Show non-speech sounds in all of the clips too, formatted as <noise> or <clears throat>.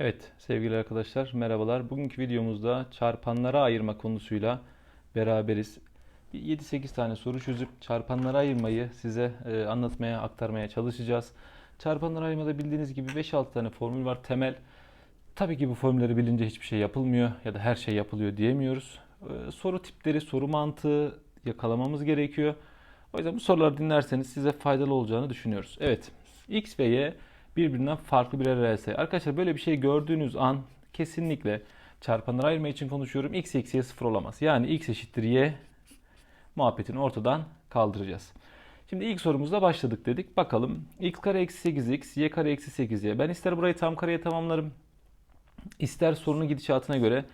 Evet sevgili arkadaşlar merhabalar. Bugünkü videomuzda çarpanlara ayırma konusuyla beraberiz. Bir 7-8 tane soru çözüp çarpanlara ayırmayı size e, anlatmaya, aktarmaya çalışacağız. Çarpanlara ayırmada bildiğiniz gibi 5-6 tane formül var temel. Tabii ki bu formülleri bilince hiçbir şey yapılmıyor ya da her şey yapılıyor diyemiyoruz. E, soru tipleri, soru mantığı yakalamamız gerekiyor. O yüzden bu soruları dinlerseniz size faydalı olacağını düşünüyoruz. Evet, x ve y birbirinden farklı birer sayı. Arkadaşlar böyle bir şey gördüğünüz an kesinlikle çarpanları ayırma için konuşuyorum. x eksiye 0 olamaz. Yani x eşittir y muhabbetini ortadan kaldıracağız. Şimdi ilk sorumuzla başladık dedik. Bakalım x kare eksi 8x, y kare eksi 8y. Ben ister burayı tam kareye tamamlarım. ister sorunun gidişatına göre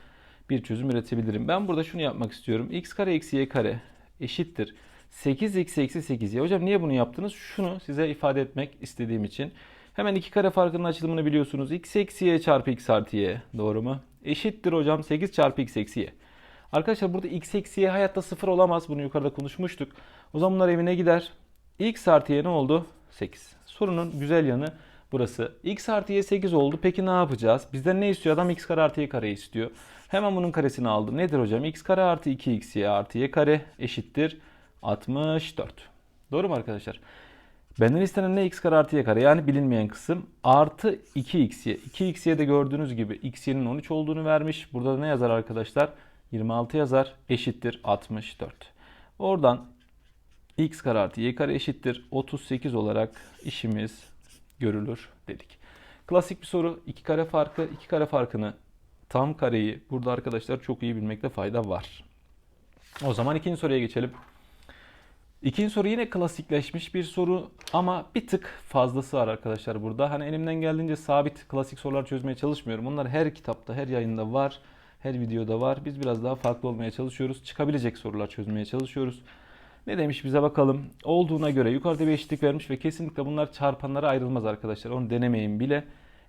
bir çözüm üretebilirim. Ben burada şunu yapmak istiyorum. x kare eksi y kare eşittir. 8x eksi 8y. Hocam niye bunu yaptınız? Şunu size ifade etmek istediğim için. Hemen iki kare farkının açılımını biliyorsunuz. x eksi y çarpı x artı y. Doğru mu? Eşittir hocam 8 çarpı x eksi y. Arkadaşlar burada x eksi y hayatta sıfır olamaz. Bunu yukarıda konuşmuştuk. O zaman bunlar evine gider. x artı y ne oldu? 8. Sorunun güzel yanı burası. x artı y 8 oldu. Peki ne yapacağız? Bizden ne istiyor? Adam x kare artı y kare istiyor. Hemen bunun karesini aldım. Nedir hocam? x kare artı 2xy artı y kare eşittir 64. Doğru mu arkadaşlar? Benden istenen ne x kare artı y kare yani bilinmeyen kısım artı 2xy. 2xy de gördüğünüz gibi xy'nin 13 olduğunu vermiş. Burada da ne yazar arkadaşlar? 26 yazar eşittir 64. Oradan x kare artı y kare eşittir 38 olarak işimiz görülür dedik. Klasik bir soru. 2 kare farkı, 2 kare farkını tam kareyi burada arkadaşlar çok iyi bilmekte fayda var. O zaman ikinci soruya geçelim. İkinci soru yine klasikleşmiş bir soru ama bir tık fazlası var arkadaşlar burada. Hani elimden geldiğince sabit klasik sorular çözmeye çalışmıyorum. Bunlar her kitapta, her yayında var, her videoda var. Biz biraz daha farklı olmaya çalışıyoruz. Çıkabilecek sorular çözmeye çalışıyoruz. Ne demiş bize bakalım. Olduğuna göre yukarıda bir eşitlik vermiş ve kesinlikle bunlar çarpanlara ayrılmaz arkadaşlar. Onu denemeyin bile.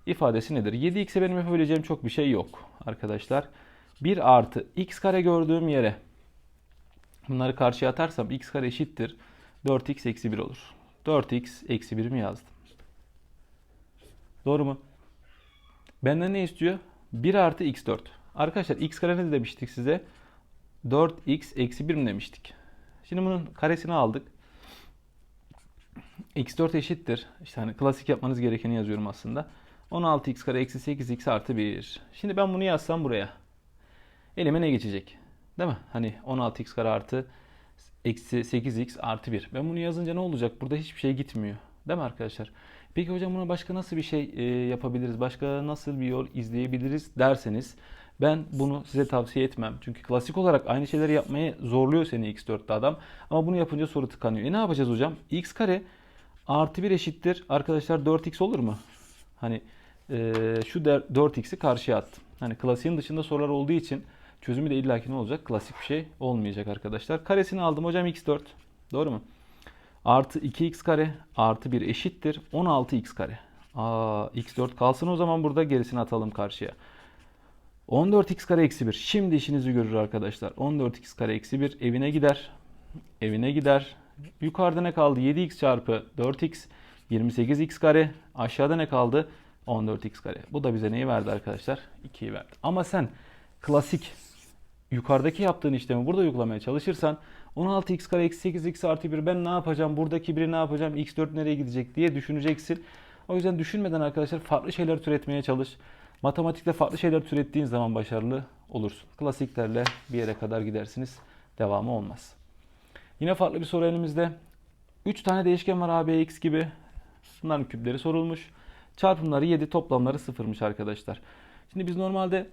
İfadesi nedir? 7x'e benim yapabileceğim çok bir şey yok arkadaşlar. 1 artı x kare gördüğüm yere Bunları karşıya atarsam x kare eşittir 4x eksi 1 olur. 4x eksi 1 mi yazdım? Doğru mu? Benden ne istiyor? 1 artı x4. Arkadaşlar x kare ne demiştik size? 4x eksi 1 mi demiştik? Şimdi bunun karesini aldık. x4 eşittir. İşte hani klasik yapmanız gerekeni yazıyorum aslında. 16x kare eksi 8x artı 1. Şimdi ben bunu yazsam buraya. Elime ne geçecek? Değil mi? Hani 16x kare artı eksi 8x artı 1. Ben bunu yazınca ne olacak? Burada hiçbir şey gitmiyor. Değil mi arkadaşlar? Peki hocam buna başka nasıl bir şey e, yapabiliriz? Başka nasıl bir yol izleyebiliriz derseniz ben bunu size tavsiye etmem. Çünkü klasik olarak aynı şeyleri yapmaya zorluyor seni x4'te adam. Ama bunu yapınca soru tıkanıyor. E ne yapacağız hocam? x kare artı 1 eşittir. Arkadaşlar 4x olur mu? Hani e, şu 4x'i karşıya attım. Hani klasiğin dışında sorular olduğu için Çözümü de illaki ne olacak? Klasik bir şey olmayacak arkadaşlar. Karesini aldım hocam x4. Doğru mu? Artı 2x kare artı 1 eşittir 16x kare. Aa, x4 kalsın o zaman burada gerisini atalım karşıya. 14x kare eksi 1. Şimdi işinizi görür arkadaşlar. 14x kare eksi 1 evine gider. Evine gider. Yukarıda ne kaldı? 7x çarpı 4x 28x kare. Aşağıda ne kaldı? 14x kare. Bu da bize neyi verdi arkadaşlar? 2'yi verdi. Ama sen klasik yukarıdaki yaptığın işlemi burada uygulamaya çalışırsan 16x kare eksi 8x artı 1 ben ne yapacağım buradaki biri ne yapacağım x4 nereye gidecek diye düşüneceksin. O yüzden düşünmeden arkadaşlar farklı şeyler türetmeye çalış. Matematikte farklı şeyler türettiğin zaman başarılı olursun. Klasiklerle bir yere kadar gidersiniz. Devamı olmaz. Yine farklı bir soru elimizde. 3 tane değişken var a, b, x gibi. Bunların küpleri sorulmuş. Çarpımları 7, toplamları 0'mış arkadaşlar. Şimdi biz normalde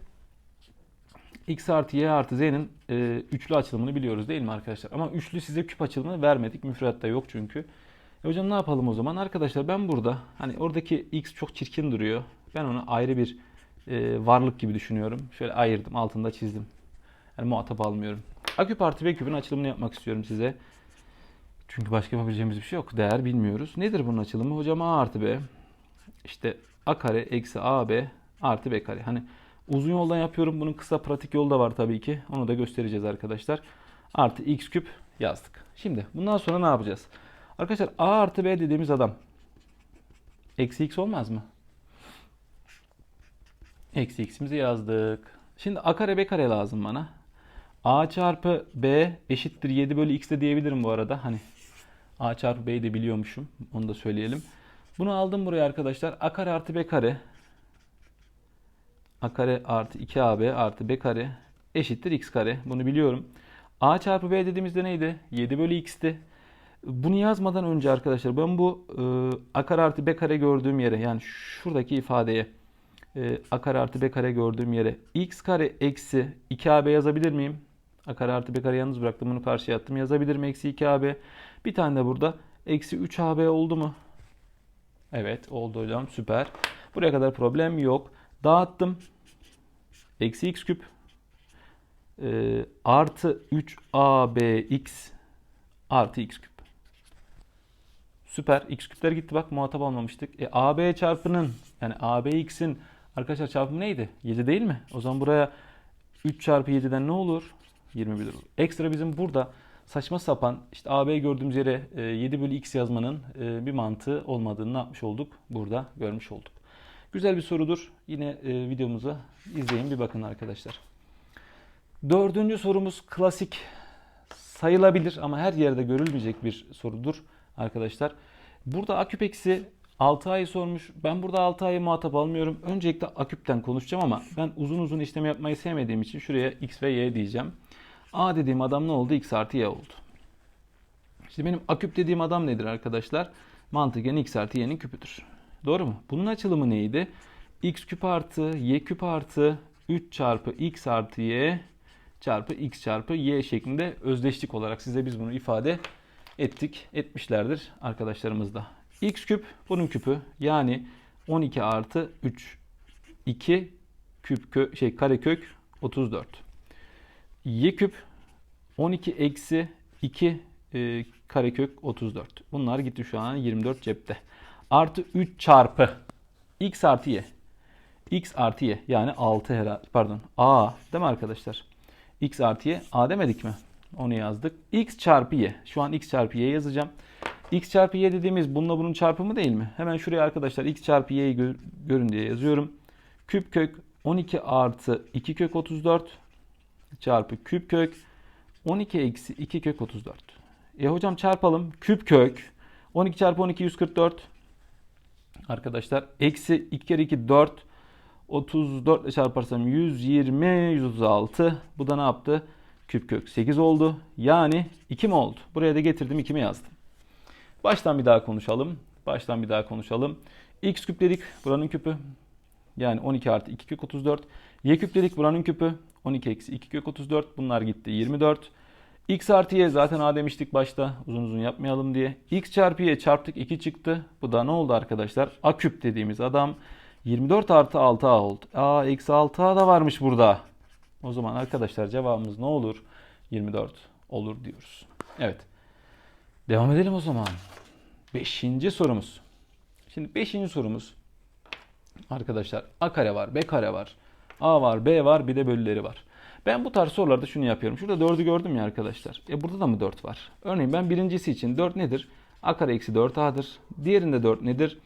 x artı y artı z'nin e, üçlü açılımını biliyoruz değil mi arkadaşlar? Ama üçlü size küp açılımını vermedik. Müfredatta yok çünkü. E hocam ne yapalım o zaman? Arkadaşlar ben burada hani oradaki x çok çirkin duruyor. Ben onu ayrı bir e, varlık gibi düşünüyorum. Şöyle ayırdım altında çizdim. Yani muhatap almıyorum. A küp artı b küpün açılımını yapmak istiyorum size. Çünkü başka yapabileceğimiz bir şey yok. Değer bilmiyoruz. Nedir bunun açılımı? Hocam a artı b. İşte a kare eksi ab artı b kare. Hani Uzun yoldan yapıyorum. Bunun kısa pratik yolu da var tabii ki. Onu da göstereceğiz arkadaşlar. Artı x küp yazdık. Şimdi bundan sonra ne yapacağız? Arkadaşlar a artı b dediğimiz adam eksi x olmaz mı? Eksi x'imizi yazdık. Şimdi a kare b kare lazım bana. a çarpı b eşittir 7 bölü x de diyebilirim bu arada. Hani a çarpı b'yi de biliyormuşum. Onu da söyleyelim. Bunu aldım buraya arkadaşlar. a kare artı b kare. A kare artı 2ab artı b kare eşittir x kare. Bunu biliyorum. a çarpı b dediğimizde neydi? 7 bölü x'ti. Bunu yazmadan önce arkadaşlar ben bu e, a kare artı b kare gördüğüm yere yani şuradaki ifadeye e, a kare artı b kare gördüğüm yere x kare eksi 2ab yazabilir miyim? a kare artı b kare yalnız bıraktım bunu karşıya attım. Yazabilirim eksi 2ab. Bir tane de burada eksi 3ab oldu mu? Evet oldu hocam süper. Buraya kadar problem yok. Dağıttım. Eksi x küp e, artı 3abx artı x küp. Süper. X küpler gitti bak muhatap almamıştık. E, AB çarpının yani ABX'in arkadaşlar çarpımı neydi? 7 değil mi? O zaman buraya 3 çarpı 7'den ne olur? 21 olur. Ekstra bizim burada saçma sapan işte AB gördüğümüz yere e, 7 bölü x yazmanın e, bir mantığı olmadığını ne yapmış olduk? Burada görmüş olduk. Güzel bir sorudur. Yine e, videomuza izleyin bir bakın arkadaşlar. Dördüncü sorumuz klasik sayılabilir ama her yerde görülmeyecek bir sorudur arkadaşlar. Burada aküp eksi 6 ayı sormuş. Ben burada 6 ayı muhatap almıyorum. Öncelikle aküpten konuşacağım ama ben uzun uzun işlem yapmayı sevmediğim için şuraya x ve y diyeceğim. A dediğim adam ne oldu? x artı y oldu. Şimdi benim aküp dediğim adam nedir arkadaşlar? Mantıken x artı y'nin küpüdür. Doğru mu? Bunun açılımı neydi? x küp artı y küp artı 3 çarpı x artı y çarpı x çarpı y şeklinde özdeşlik olarak size biz bunu ifade ettik, etmişlerdir arkadaşlarımız da. x küp bunun küpü yani 12 artı 3 2 küp kö, şey karekök 34. y küp 12 eksi 2 e, karekök 34. Bunlar gitti şu an 24 cepte. Artı 3 çarpı x artı y. x artı y yani 6 herhalde pardon a değil mi arkadaşlar? x artı y a demedik mi? Onu yazdık. x çarpı y. Şu an x çarpı y yazacağım. x çarpı y dediğimiz bununla bunun çarpımı değil mi? Hemen şuraya arkadaşlar x çarpı y'yi gör, görün diye yazıyorum. Küp kök 12 artı 2 kök 34 çarpı küp kök 12 eksi 2 kök 34. E hocam çarpalım. Küp kök 12 çarpı 12 144 arkadaşlar. Eksi 2 kere 2 4 34 ile çarparsam 120 136. Bu da ne yaptı? küp kök 8 oldu. Yani 2 mi oldu? Buraya da getirdim 2 mi yazdım. Baştan bir daha konuşalım. Baştan bir daha konuşalım. x küp dedik buranın küpü. Yani 12 artı 2 kök 34. y küp dedik buranın küpü. 12 eksi 2 kök 34. Bunlar gitti 24. x artı y zaten a demiştik başta. Uzun uzun yapmayalım diye. x çarpı y çarptık 2 çıktı. Bu da ne oldu arkadaşlar? a küp dediğimiz adam 24 artı 6a oldu. a eksi 6a da varmış burada. O zaman arkadaşlar cevabımız ne olur? 24 olur diyoruz. Evet. Devam edelim o zaman. Beşinci sorumuz. Şimdi beşinci sorumuz. Arkadaşlar A kare var, B kare var. A var, B var, bir de bölüleri var. Ben bu tarz sorularda şunu yapıyorum. Şurada 4'ü gördüm ya arkadaşlar. E burada da mı 4 var? Örneğin ben birincisi için 4 nedir? A kare eksi 4A'dır. Diğerinde 4 nedir?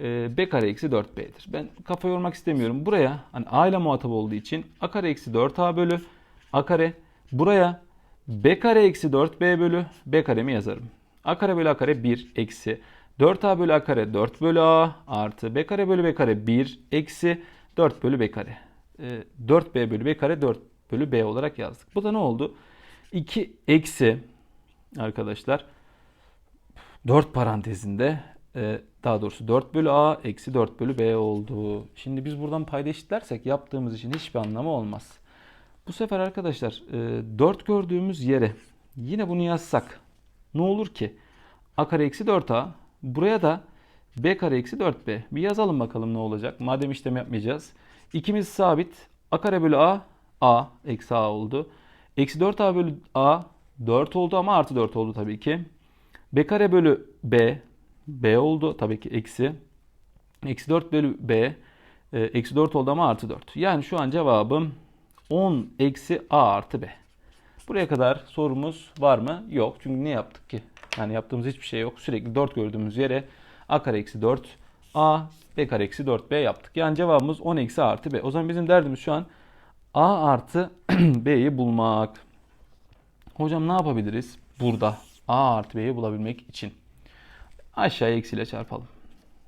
e, b kare eksi 4b'dir. Ben kafa yormak istemiyorum. Buraya hani a ile muhatap olduğu için a kare eksi 4a bölü a kare. Buraya b kare eksi 4b bölü b karemi yazarım. a kare bölü a kare 1 eksi 4a bölü a kare 4 bölü a artı b kare bölü b kare 1 eksi 4 bölü b kare. E, 4b bölü b kare 4 bölü b olarak yazdık. Bu da ne oldu? 2 eksi arkadaşlar 4 parantezinde e, daha doğrusu 4 bölü A eksi 4 bölü B oldu. Şimdi biz buradan payda yaptığımız için hiçbir anlamı olmaz. Bu sefer arkadaşlar 4 e, gördüğümüz yere yine bunu yazsak ne olur ki? A kare eksi 4A buraya da B kare eksi 4B. Bir yazalım bakalım ne olacak. Madem işlem yapmayacağız. İkimiz sabit. A kare bölü A A eksi A oldu. Eksi 4A bölü A 4 oldu ama artı 4 oldu tabii ki. B kare bölü B B oldu. Tabii ki eksi. Eksi 4 bölü B. E, eksi 4 oldu ama artı 4. Yani şu an cevabım 10 eksi A artı B. Buraya kadar sorumuz var mı? Yok. Çünkü ne yaptık ki? Yani yaptığımız hiçbir şey yok. Sürekli 4 gördüğümüz yere A kare eksi 4 A B kare eksi 4B yaptık. Yani cevabımız 10 eksi artı B. O zaman bizim derdimiz şu an A artı <clears throat> B'yi bulmak. Hocam ne yapabiliriz? Burada A artı B'yi bulabilmek için. Aşağıya eksiyle çarpalım.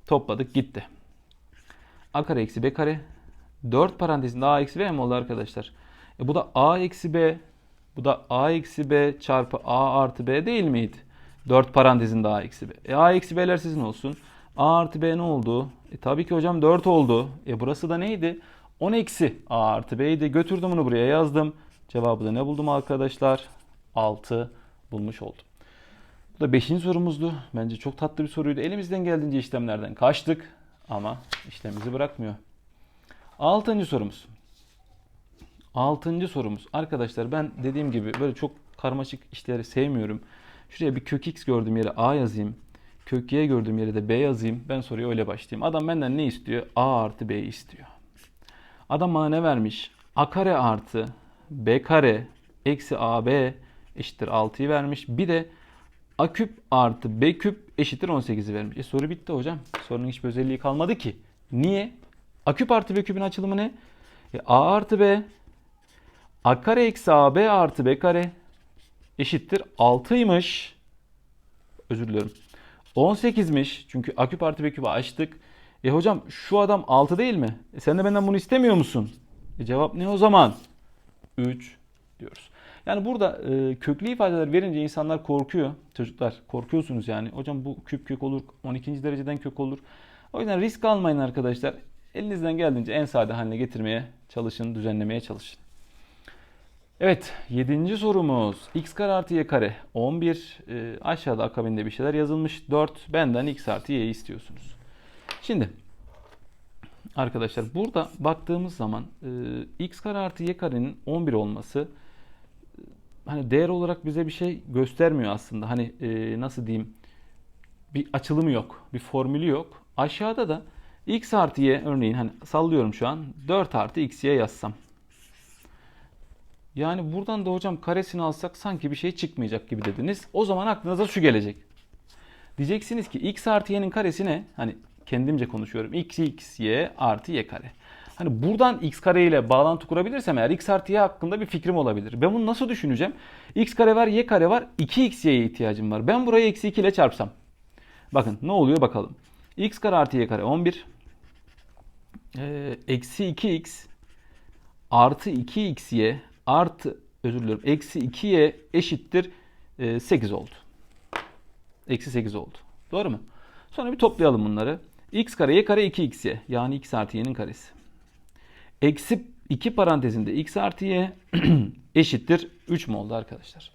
Topladık gitti. A kare eksi B kare. 4 parantezinde A eksi B mi oldu arkadaşlar? E bu da A eksi B. Bu da A eksi B çarpı A artı B değil miydi? 4 parantezinde A eksi B. E A eksi B'ler sizin olsun. A artı B ne oldu? E tabii ki hocam 4 oldu. E burası da neydi? 10 eksi A artı B'ydi. Götürdüm bunu buraya yazdım. Cevabı da ne buldum arkadaşlar? 6 bulmuş oldum. Bu da 5. sorumuzdu. Bence çok tatlı bir soruydu. Elimizden geldiğince işlemlerden kaçtık ama işlemimizi bırakmıyor. 6. sorumuz. 6. sorumuz. Arkadaşlar ben dediğim gibi böyle çok karmaşık işleri sevmiyorum. Şuraya bir kök x gördüğüm yere a yazayım. Kök y gördüğüm yere de b yazayım. Ben soruya öyle başlayayım. Adam benden ne istiyor? a artı b istiyor. Adam bana ne vermiş? a kare artı b kare eksi ab eşittir 6'yı vermiş. Bir de a küp artı b küp eşittir 18'i vermiş. E soru bitti hocam. Sorunun hiçbir özelliği kalmadı ki. Niye? a küp artı b küpün açılımı ne? E, a artı b a kare eksi ab artı b kare eşittir 6'ymış. Özür diliyorum. 18'miş. Çünkü a küp artı b küpü açtık. E hocam şu adam 6 değil mi? E sen de benden bunu istemiyor musun? E cevap ne o zaman? 3 diyoruz. Yani burada e, köklü ifadeler verince insanlar korkuyor. Çocuklar korkuyorsunuz yani. Hocam bu küp kök olur, 12. dereceden kök olur. O yüzden risk almayın arkadaşlar. Elinizden geldiğince en sade haline getirmeye çalışın, düzenlemeye çalışın. Evet, 7. sorumuz. x kare artı y kare 11. E, aşağıda akabinde bir şeyler yazılmış. 4. Benden x artı y'yi istiyorsunuz. Şimdi arkadaşlar burada baktığımız zaman e, x kare artı y karenin 11 olması e, hani değer olarak bize bir şey göstermiyor aslında. Hani e, nasıl diyeyim bir açılımı yok, bir formülü yok. Aşağıda da x artı y örneğin hani sallıyorum şu an 4 artı x y yazsam. Yani buradan da hocam karesini alsak sanki bir şey çıkmayacak gibi dediniz. O zaman aklınıza şu gelecek. Diyeceksiniz ki x artı y'nin karesi ne? Hani kendimce konuşuyorum. x x y artı y kare. Hani buradan x kare ile bağlantı kurabilirsem eğer x artı y hakkında bir fikrim olabilir. Ben bunu nasıl düşüneceğim? x kare var y kare var 2xy'ye ihtiyacım var. Ben burayı eksi 2 ile çarpsam. Bakın ne oluyor bakalım. x kare artı y kare 11. Ee, eksi 2x artı 2xy artı özür diliyorum eksi 2y eşittir e, 8 oldu. Eksi 8 oldu. Doğru mu? Sonra bir toplayalım bunları. X kare y kare 2xy yani x artı y'nin karesi. Eksi 2 parantezinde x artı y <clears throat> eşittir 3 mü oldu arkadaşlar?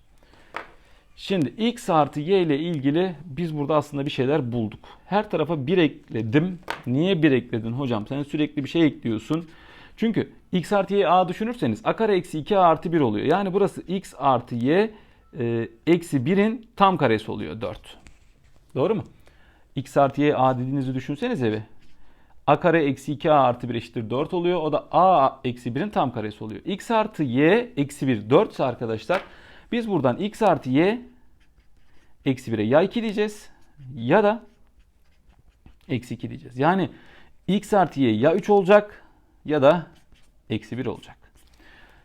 Şimdi x artı y ile ilgili biz burada aslında bir şeyler bulduk. Her tarafa 1 ekledim. Niye 1 ekledin hocam? Sen sürekli bir şey ekliyorsun. Çünkü x artı y a düşünürseniz a kare eksi 2 a artı 1 oluyor. Yani burası x artı y e, eksi 1'in tam karesi oluyor 4. Doğru mu? X artı y a dediğinizi düşünsenize bir. a kare eksi 2 a artı 1 eşittir 4 oluyor. O da a eksi 1'in tam karesi oluyor. x artı y eksi 1 4 ise arkadaşlar biz buradan x artı y eksi 1'e ya 2 diyeceğiz ya da eksi 2 diyeceğiz. Yani x artı y ya 3 olacak ya da eksi 1 olacak.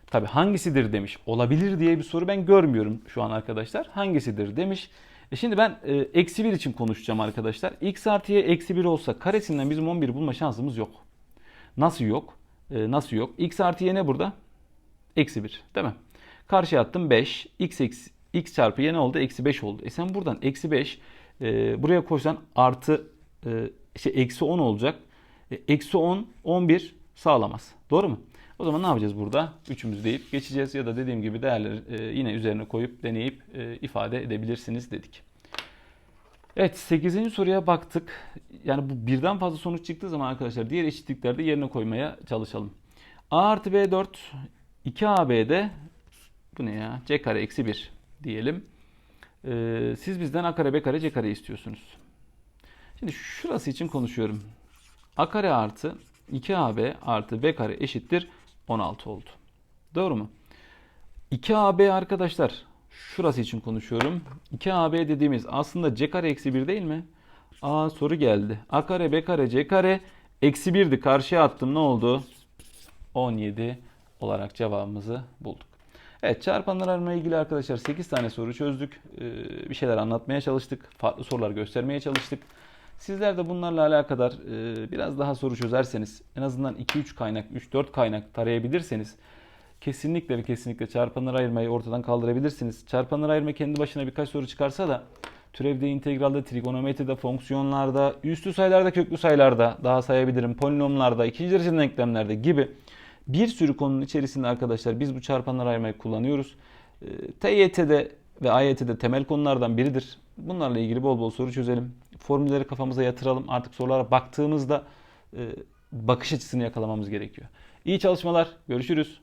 Tabi hangisidir demiş. Olabilir diye bir soru ben görmüyorum şu an arkadaşlar. Hangisidir demiş. E şimdi ben e, eksi 1 için konuşacağım arkadaşlar. x artı y eksi 1 olsa karesinden bizim 11 bulma şansımız yok. Nasıl yok? E, nasıl yok? x artı y ne burada? Eksi 1 değil mi? Karşıya attım 5. x, eksi, x çarpı y ne oldu? Eksi 5 oldu. E sen buradan eksi 5 e, buraya koysan artı e, şey, eksi 10 olacak. E, eksi 10, 11 sağlamaz. Doğru mu? O zaman ne yapacağız burada? Üçümüz deyip geçeceğiz ya da dediğim gibi değerleri e, yine üzerine koyup deneyip e, ifade edebilirsiniz dedik. Evet 8. soruya baktık. Yani bu birden fazla sonuç çıktığı zaman arkadaşlar diğer eşitliklerde yerine koymaya çalışalım. A artı B 4 2AB'de bu ne ya? C kare eksi 1 diyelim. Ee, siz bizden A kare B kare C kare istiyorsunuz. Şimdi şurası için konuşuyorum. A kare artı 2AB artı B kare eşittir 16 oldu. Doğru mu? 2AB arkadaşlar şurası için konuşuyorum. 2AB dediğimiz aslında C kare eksi 1 değil mi? Aa soru geldi. A kare, B kare, C kare eksi 1'di. Karşıya attım. Ne oldu? 17 olarak cevabımızı bulduk. Evet çarpanlar arama ilgili arkadaşlar 8 tane soru çözdük. Ee, bir şeyler anlatmaya çalıştık. Farklı sorular göstermeye çalıştık. Sizler de bunlarla alakadar e, biraz daha soru çözerseniz en azından 2-3 kaynak, 3-4 kaynak tarayabilirseniz kesinlikle ve kesinlikle çarpanları ayırmayı ortadan kaldırabilirsiniz. Çarpanları ayırma kendi başına birkaç soru çıkarsa da türevde, integralde, trigonometride, fonksiyonlarda, üstü sayılarda, köklü sayılarda daha sayabilirim. Polinomlarda, ikinci dereceden denklemlerde gibi bir sürü konunun içerisinde arkadaşlar biz bu çarpanları ayırmayı kullanıyoruz. Ee, TYT'de ve AYT'de temel konulardan biridir. Bunlarla ilgili bol bol soru çözelim. Formülleri kafamıza yatıralım. Artık sorulara baktığımızda e, bakış açısını yakalamamız gerekiyor. İyi çalışmalar. Görüşürüz.